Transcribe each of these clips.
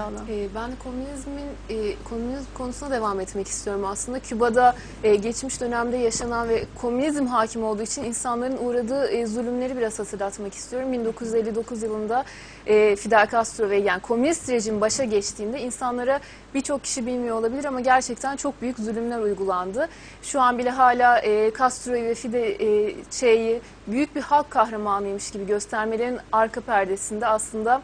Ee, Ben komünizmin e, komünizm konusuna devam etmek istiyorum aslında. Küba'da e, geçmiş dönemde yaşanan ve komünizm hakim olduğu için insanların uğradığı e, zulümleri biraz hatırlatmak istiyorum. 1959 yılında e, Fidel Castro ve yani komünist rejim başa geçtiğinde insanlara birçok kişi bilmiyor olabilir ama gerçekten çok büyük zulümler uygulandı. Şu an bile hala e, Castro'yu ve Fide e, Che'yi büyük bir halk kahramanıymış gibi göstermelerin arka perdesinde aslında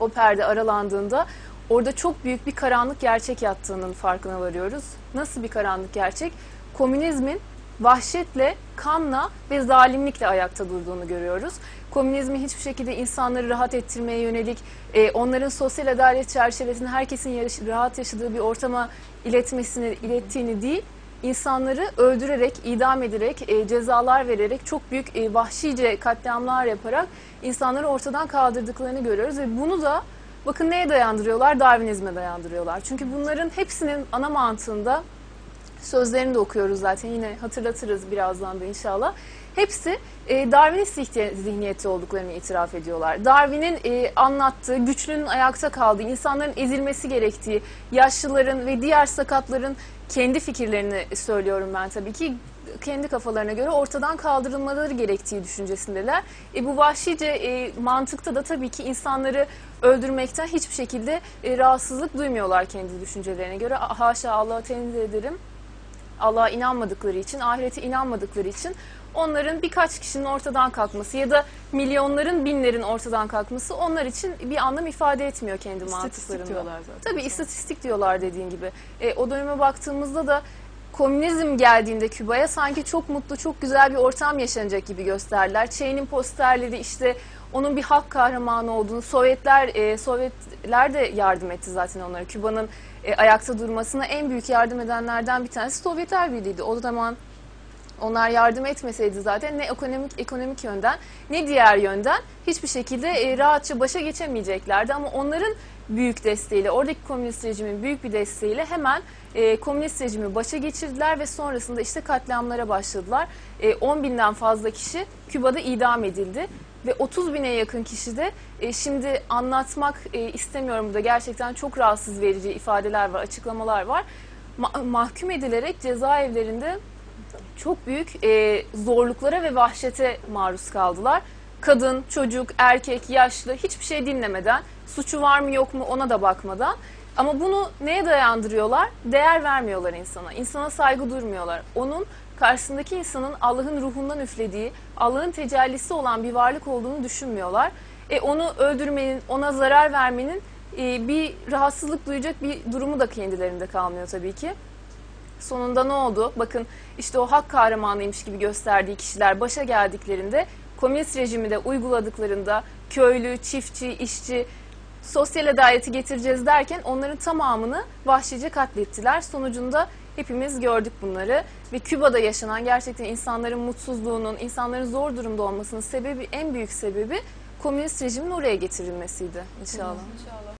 o perde aralandığında orada çok büyük bir karanlık gerçek yattığının farkına varıyoruz. Nasıl bir karanlık gerçek? Komünizmin vahşetle, kanla ve zalimlikle ayakta durduğunu görüyoruz. Komünizmi hiçbir şekilde insanları rahat ettirmeye yönelik, e, onların sosyal adalet çerçevesinde herkesin yarış- rahat yaşadığı bir ortama iletmesini, ilettiğini değil, insanları öldürerek, idam ederek, e, cezalar vererek, çok büyük e, vahşice katliamlar yaparak insanları ortadan kaldırdıklarını görüyoruz. Ve bunu da bakın neye dayandırıyorlar? Darwinizme dayandırıyorlar. Çünkü bunların hepsinin ana mantığında sözlerini de okuyoruz zaten yine hatırlatırız birazdan da inşallah. Hepsi e, Darwinist zihni- zihniyeti olduklarını itiraf ediyorlar. Darwin'in e, anlattığı, güçlünün ayakta kaldığı, insanların ezilmesi gerektiği, yaşlıların ve diğer sakatların kendi fikirlerini söylüyorum ben tabii ki kendi kafalarına göre ortadan kaldırılmaları gerektiği düşüncesindeler. E, bu vahşice e, mantıkta da tabii ki insanları öldürmekten hiçbir şekilde e, rahatsızlık duymuyorlar kendi düşüncelerine göre. Haşa Allah'a tenzih ederim. Allah'a inanmadıkları için, ahirete inanmadıkları için onların birkaç kişinin ortadan kalkması ya da milyonların, binlerin ortadan kalkması onlar için bir anlam ifade etmiyor kendi İstatistik mantıklarında. diyorlar zaten. Tabii istatistik diyorlar dediğin gibi. E, o döneme baktığımızda da komünizm geldiğinde Küba'ya sanki çok mutlu, çok güzel bir ortam yaşanacak gibi gösterdiler. Che'nin posterleri işte onun bir halk kahramanı olduğunu, Sovyetler e, Sovyetler de yardım etti zaten onlara. Küba'nın e, ayakta durmasına en büyük yardım edenlerden bir tanesi Sovyetler Birliği'ydi. O zaman onlar yardım etmeseydi zaten ne ekonomik ekonomik yönden ne diğer yönden hiçbir şekilde e, rahatça başa geçemeyeceklerdi. Ama onların büyük desteğiyle, oradaki komünist rejimin büyük bir desteğiyle hemen e, komünist rejimi başa geçirdiler ve sonrasında işte katliamlara başladılar. E, 10 binden fazla kişi Küba'da idam edildi ve 30 bine yakın kişi de e, şimdi anlatmak e, istemiyorum burada gerçekten çok rahatsız verici ifadeler var, açıklamalar var. Ma- mahkum edilerek cezaevlerinde çok büyük e, zorluklara ve vahşete maruz kaldılar. Kadın, çocuk, erkek, yaşlı hiçbir şey dinlemeden, suçu var mı yok mu ona da bakmadan. Ama bunu neye dayandırıyorlar? Değer vermiyorlar insana. İnsana saygı durmuyorlar. Onun karşısındaki insanın Allah'ın ruhundan üflediği, Allah'ın tecellisi olan bir varlık olduğunu düşünmüyorlar. E, onu öldürmenin, ona zarar vermenin e, bir rahatsızlık duyacak bir durumu da kendilerinde kalmıyor tabii ki. Sonunda ne oldu? Bakın işte o hak kahramanıymış gibi gösterdiği kişiler başa geldiklerinde komünist rejimi de uyguladıklarında köylü, çiftçi, işçi sosyal adaleti getireceğiz derken onların tamamını vahşice katlettiler. Sonucunda hepimiz gördük bunları ve Küba'da yaşanan gerçekten insanların mutsuzluğunun, insanların zor durumda olmasının sebebi en büyük sebebi komünist rejimin oraya getirilmesiydi inşallah. İnşallah.